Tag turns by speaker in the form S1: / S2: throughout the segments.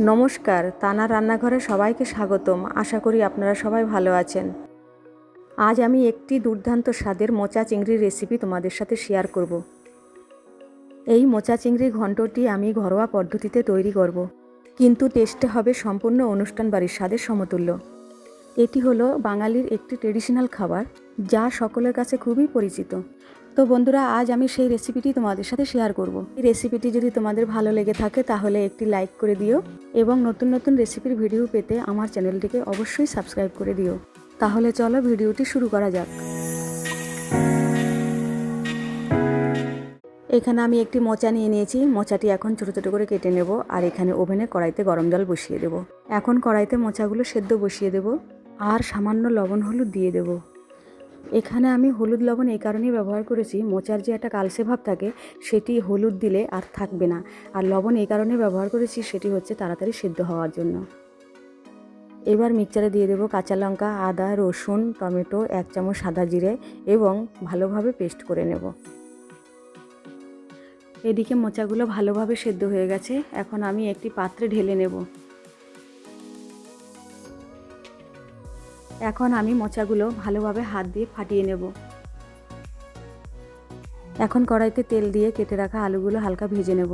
S1: নমস্কার তানা রান্নাঘরে সবাইকে স্বাগতম। আশা করি আপনারা সবাই ভালো আছেন। আজ আমি একটি দুর্দান্ত স্বাদের মোচা চিংড়ির রেসিপি তোমাদের সাথে শেয়ার করব। এই মোচা চিংড়ির ঘন্টটি আমি ঘরোয়া পদ্ধতিতে তৈরি করব। কিন্তু টেস্টে হবে সম্পূর্ণ অনুষ্ঠান বাড়ির স্বাদের সমতুল্য। এটি হলো বাঙালির একটি ট্রেডিশনাল খাবার, যা সকলের কাছে খুবই পরিচিত। তো বন্ধুরা, আজ আমি সেই রেসিপিটি তোমাদের সাথে শেয়ার করব। এই রেসিপিটি যদি তোমাদের ভালো লেগে থাকে, তাহলে একটি লাইক করে দিও এবং নতুন নতুন রেসিপির ভিডিও পেতে আমার চ্যানেলটিকে অবশ্যই সাবস্ক্রাইব করে দিও। তাহলে চলো ভিডিওটি শুরু করা যাক। এখানে আমি একটি মোচা নিয়ে নিয়েছি। মোচাটি এখন ছোটো ছোটো করে কেটে নেব আর এখানে ওভেনে কড়াইতে গরম জল বসিয়ে দেব। এখন কড়াইতে মোচাগুলো সেদ্ধ বসিয়ে দেব আর সামান্য লবণ হলুদ দিয়ে দেব। এখানে আমি হলুদ লবণ এই কারণেই ব্যবহার করেছি। মোচার যে একটা কালসে ভাব থাকে, সেটি হলুদ দিলে আর থাকবে না। আর লবণ এই কারণে ব্যবহার করেছি, সেটি হচ্ছে তাড়াতাড়ি সেদ্ধ হওয়ার জন্য। এবার মিক্সচারে দিয়ে দেবো কাঁচা লঙ্কা, আদা, রসুন, টমেটো, এক চামচ সাদা জিরে এবং ভালোভাবে পেস্ট করে নেব। এদিকে মোচাগুলো ভালোভাবে সেদ্ধ হয়ে গেছে। এখন আমি একটি পাত্রে ঢেলে নেব। এখন আমি মোচাগুলো ভালোভাবে হাত দিয়ে ফাটিয়ে নেব। এখন কড়াইতে তেল দিয়ে কেটে রাখা আলুগুলো হালকা ভেজে নেব।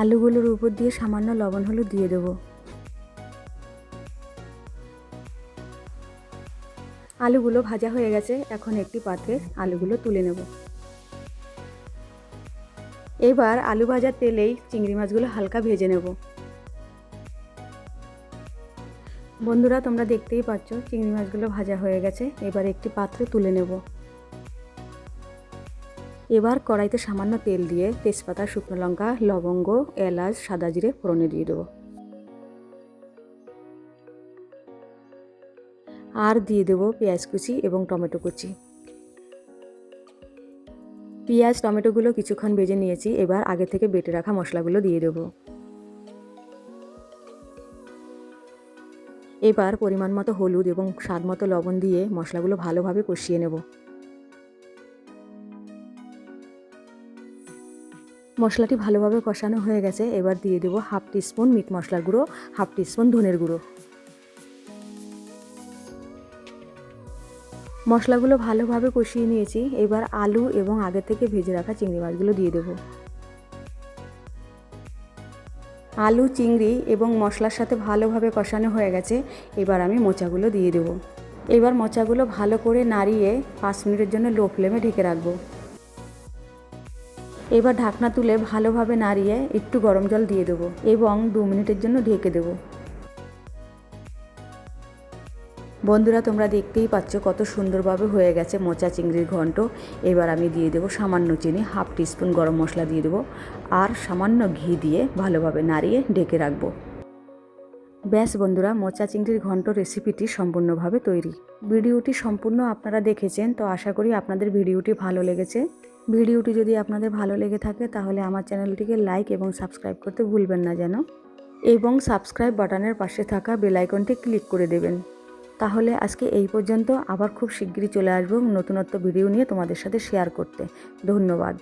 S1: আলুগুলোর উপর দিয়ে সামান্য লবণ হলুদ দিয়ে দেব। আলুগুলো ভাজা হয়ে গেছে, এখন একটি পাত্রে আলুগুলো তুলে নেব। এবার আলু ভাজার তেলেই চিংড়ি মাছগুলো হালকা ভেজে নেব। বন্ধুরা, তোমরা দেখতেই পাচ্ছ চিংড়ি মাছগুলো ভাজা হয়ে গেছে। এবার একটি পাত্রে তুলে নেব। এবার কড়াইতে সামান্য তেল দিয়ে তেজপাতা, শুকনো লঙ্কা, লবঙ্গ, এলাচ, সাদা জিরে ফোড়নে দিয়ে দেবো। আর দিয়ে দেবো পেঁয়াজ কুচি এবং টমেটো কুচি। পেঁয়াজ, টমেটোগুলো কিছুক্ষণ ভেজে নিয়েছি। এবার আগে থেকে বেটে রাখা মশলাগুলো দিয়ে দেবো। এবার পরিমাণ মতো হলুদ এবং স্বাদ মতো লবণ দিয়ে মশলাগুলো ভালোভাবে কষিয়ে নেব। মশলাটি ভালোভাবে কষানো হয়ে গেছে, এবার দিয়ে দেবো হাফ টিস্পুন মিট মশলার গুঁড়ো, হাফ টিস্পুন ধনের গুঁড়ো। মশলাগুলো ভালোভাবে কষিয়ে নিয়েছি, এবার আলু এবং আগে থেকে ভেজে রাখা চিংড়ি মাছগুলো দিয়ে দেবো। আলু, চিংড়ি এবং মশলার সাথে ভালোভাবে কষানো হয়ে গেছে। এবার আমি মোচাগুলো দিয়ে দেবো। এবার মোচাগুলো ভালো করে নাড়িয়ে পাঁচ মিনিটের জন্য লো ফ্লেমে ঢেকে রাখব। এবার ঢাকনা তুলে ভালোভাবে নাড়িয়ে একটু গরম জল দিয়ে দেবো এবং দু মিনিটের জন্য ঢেকে দেবো। বন্ধুরা, তোমরা দেখতেই পাচ্ছ কত সুন্দরভাবে হয়ে গেছে মোচা চিংড়ির ঘন্ট। এবার আমি দিয়ে দেবো সামান্য চিনি, হাফ টিস্পুন গরম মশলা দিয়ে দেবো আর সামান্য ঘি দিয়ে ভালোভাবে নাড়িয়ে ঢেকে রাখব। ব্যাস বন্ধুরা, মোচা চিংড়ির ঘন্ট রেসিপিটি সম্পূর্ণভাবে তৈরি। ভিডিওটি সম্পূর্ণ আপনারা দেখেছেন, তো আশা করি আপনাদের ভিডিওটি ভালো লেগেছে। ভিডিওটি যদি আপনাদের ভালো লেগে থাকে, তাহলে আমার চ্যানেলটিকে লাইক এবং সাবস্ক্রাইব করতে ভুলবেন না যেন। এবং সাবস্ক্রাইব বাটনের পাশে থাকা বেলাইকনটি ক্লিক করে দেবেন। তাহলে আজকে এই পর্যন্ত। আবার খুব শিগগিরই চলে আসব নতুনত্ব ভিডিও নিয়ে তোমাদের সাথে শেয়ার করতে। ধন্যবাদ।